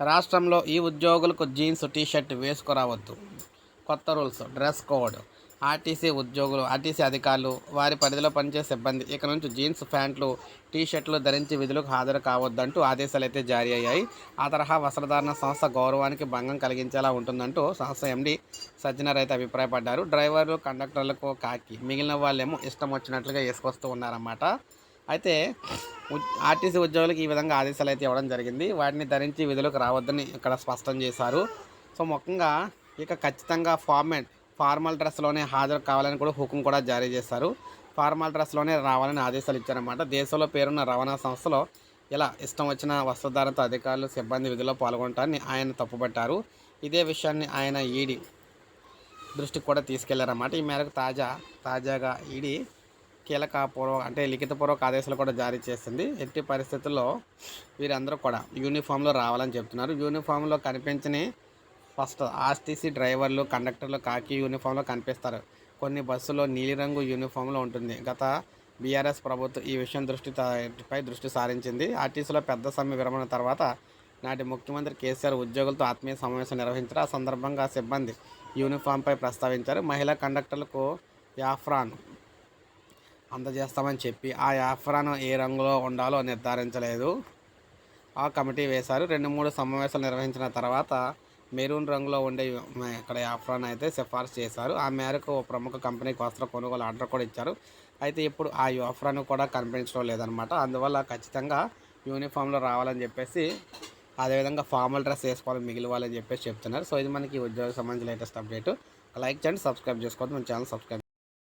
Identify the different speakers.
Speaker 1: రాష్ట్రంలో ఈ ఉద్యోగులకు జీన్స్ టీషర్ట్ వేసుకురావద్దు. కొత్త రూల్స్ డ్రెస్ కోడ్. ఆర్టీసీ ఉద్యోగులు ఆర్టీసీ అధికారులు వారి పరిధిలో పనిచేసే సిబ్బంది ఇక నుంచి జీన్స్ ప్యాంట్లు టీషర్ట్లు ధరించి విధులకు హాజరు కావద్దంటూ ఆదేశాలు అయితే జారీ అయ్యాయి. ఆ తరహా వస్త్రధారణ సంస్థ గౌరవానికి భంగం కలిగించేలా ఉంటుందంటూ సంస్థ ఎండి సజ్జనర్ అయితే అభిప్రాయపడ్డారు. డ్రైవర్లు కండక్టర్లకు కాకి మిగిలిన వాళ్ళేమో ఇష్టం వచ్చినట్లుగా వేసుకొస్తూ ఉన్నారన్నమాట. అయితే ఆర్టీసీ ఉద్యోగులకు ఈ విధంగా ఆదేశాలు అయితే ఇవ్వడం జరిగింది. వాటిని ధరించి విధులకు రావద్దని ఇక్కడ స్పష్టం చేశారు. సో ముఖ్యంగా ఇక ఖచ్చితంగా ఫార్మాట్ ఫార్మల్ డ్రెస్లోనే హాజరు కావాలని కూడా హుకుం కూడా జారీ చేశారు. ఫార్మల్ డ్రెస్లోనే రావాలని ఆదేశాలు ఇచ్చారన్నమాట. దేశంలో పేరున్న రవాణా సంస్థలో ఇలా ఇష్టం వచ్చిన వస్త్రధారణతో అధికారులు సిబ్బంది విధుల్లో పాల్గొంటారని ఆయన తప్పుపట్టారు. ఇదే విషయాన్ని ఆయన ఈడీ దృష్టికి కూడా తీసుకెళ్ళారన్నమాట. ఈ మేరకు తాజా తాజాగా ఈడీ కీలక పూర్వ అంటే లిఖితపూర్వక ఆదేశాలు కూడా జారీ చేసింది. ఎట్టి పరిస్థితుల్లో వీరందరూ కూడా యూనిఫామ్లో రావాలని చెప్తున్నారు. యూనిఫామ్లో కనిపించని ఫస్ట్ ఆర్టీసీ డ్రైవర్లు కండక్టర్లు కాకి యూనిఫామ్లో కనిపిస్తారు. కొన్ని బస్సులో నీలిరంగు యూనిఫామ్లో ఉంటుంది. గత బీఆర్ఎస్ ప్రభుత్వం ఈ విషయం దృష్టి పై దృష్టి సారించింది. ఆర్టీసీలో పెద్ద సమ్మె విరమణ తర్వాత నాటి ముఖ్యమంత్రి కేసీఆర్ ఉద్యోగులతో ఆత్మీయ సమావేశం నిర్వహించారు. ఆ సందర్భంగా సిబ్బంది యూనిఫామ్పై ప్రస్తావించారు. మహిళా కండక్టర్లకు యాఫ్రాన్ అందజేస్తామని చెప్పి ఆ యాఫ్రాన్ ఏ రంగులో ఉండాలో నిర్ధారించలేదు. ఆ కమిటీ వేశారు. రెండు మూడు సమావేశాలు నిర్వహించిన తర్వాత మెరూన్ రంగులో ఉండే ఇక్కడ యాఫ్రాన్ అయితే సిఫార్సు చేశారు. ఆ మేరకు ఓ ప్రముఖ కంపెనీకి వస్త్ర కొనుగోలు ఆర్డర్ కూడా ఇచ్చారు. అయితే ఇప్పుడు ఆ యాఫ్రాన్ కూడా కనిపించడం లేదనమాట అందువల్ల ఖచ్చితంగా యూనిఫామ్లో రావాలని చెప్పేసి అదేవిధంగా ఫార్మల్ డ్రెస్ వేసుకోవాలి మిగిలివ్వాలని చెప్పేసి చెప్తున్నారు. సో ఇది మనకి ఉద్యోగ ఉద్యోగం సంబంధించిన లేటెస్ట్ అప్డేట్. లైక్ చేయండి సబ్స్క్రైబ్ చేసుకోవద్దు. మన ఛానల్ సబ్స్క్రైబ్